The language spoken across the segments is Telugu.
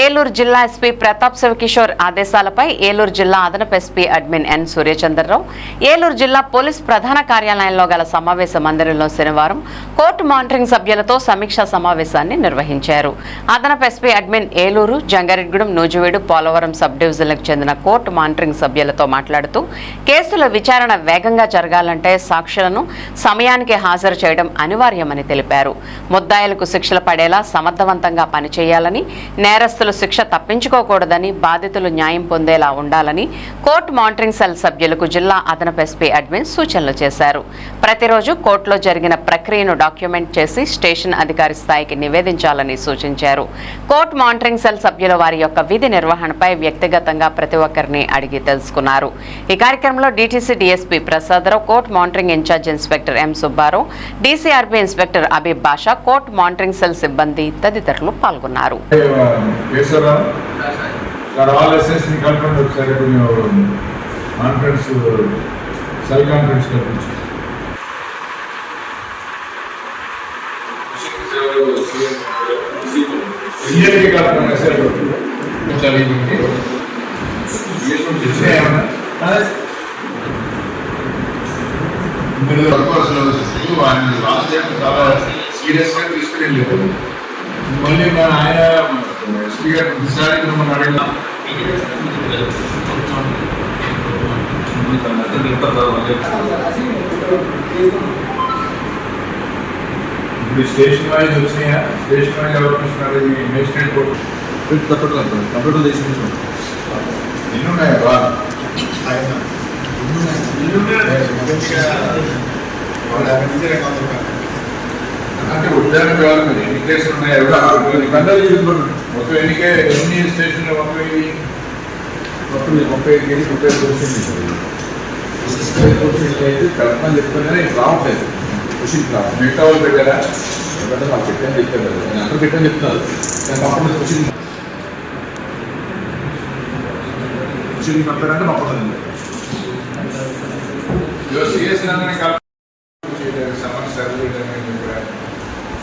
ఏలూరు జిల్లా ఎస్పీ ప్రతాప్ శివకిషోర్ ఆదేశాలపై ఏలూరు జిల్లా అదనపు SP admin N Suryachandrarao Eluru జిల్లా పోలీస్ ప్రధాన కార్యాలయంలో గల సమావేశ మందిరంలో శనివారం కోర్టు మానిటరింగ్ సభ్యులతో సమీక్షా సమావేశాన్ని నిర్వహించారు. అదనపు SP admin Eluru Jangareddygudem Nuzvid Polavaram sub డివిజన్లకు చెందిన కోర్టు మానిటరింగ్ సభ్యులతో మాట్లాడుతూ కేసుల విచారణ వేగంగా జరగాలంటే సాక్షులను సమయానికి హాజరు చేయడం అనివార్యమని తెలిపారు. ముద్దాయిలకు శిక్షలు పడేలా సమర్థవంతంగా పనిచేయాలని నేరస్తులు శిక్ష తప్పించుకోకూడదని బాధితులు న్యాయం పొందేలా ఉండాలని కోర్టు మానిటరింగ్ సెల్ సభ్యులకు జిల్లా అదనపు ఎస్పీ అడ్మిన్ సూచనలు చేశారు. ప్రతిరోజు కోర్టులో జరిగిన ప్రక్రియను డాక్యుమెంట్ చేసి స్టేషన్ అధికారి స్థాయికి నివేదించాలని సూచించారు. కోర్టు మానిటరింగ్ సెల్ సభ్యులు వారి యొక్క విధి నిర్వహణపై వ్యక్తిగతంగా ప్రతి ఒక్కరిని అడిగి తెలుసుకున్నారు. ఈ కార్యక్రమంలో DTC DSP Prasadarao court monitoring in charge inspector M Subbarao DCRB inspector Abeeb Basha court monitoring cell సిబ్బంది తదితరులు పాల్గొన్నారు. కేశవరావు సార్ ఆల్ ఎస్ఎస్ని కలపండి ఒకసారి కొంచెం కాన్ఫరెన్స్ సెల్ కాన్ఫరెన్స్ కల్పించు సీఎంకి కలపండి సార్ మీరు ఆయన టైం చాలా సీరియస్గా తీసుకుని మళ్ళీ మన ఆయన ఎస్పీ గారు ప్రతిసారి మిమ్మల్ని అడిగినా ఇప్పుడు స్టేషన్ వైజ్ వచ్చినాయా? స్టేషన్ వైజ్ ఎవరు చూస్తున్నారు ఇది మేజిస్ట్రేట్ కోర్టు కంప్యూటర్ చేసి ఎన్ని ఉన్నాయా బా అంటే ఉద్యాన కావాలి ఎన్ని కేసులు ఉన్నాయి ఎవరు మొత్తం ఎన్నికే ఎన్ని స్టేషన్లు ముప్పై మొత్తం ముప్పై ఐదు కేజీ ముప్పై ఐదు వచ్చింది అయితే కల్పన చెప్తానే రావట్లేదు క్వశ్చన్ రావట్లేదు మిగతా వాళ్ళు పెట్టారా ఎందుకంటే మాకు పెట్టని చెప్పారు. నేను అందరూ పెట్టని చెప్తున్నారు క్వశ్చన్ క్వశ్చన్ పంపారంటే మా పక్కన సిఎస్ సమస్య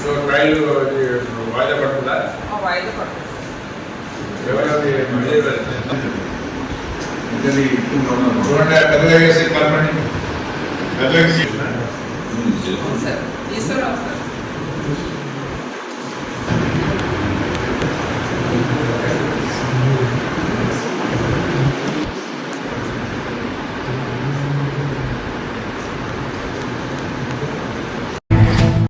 సో ట్రయల్ వాయిదా పడుతుందా? వాయిదా చూడండి పెద్దగా వేసి కలపండి పెద్దగా సార్. ఈశ్వరరావు సార్.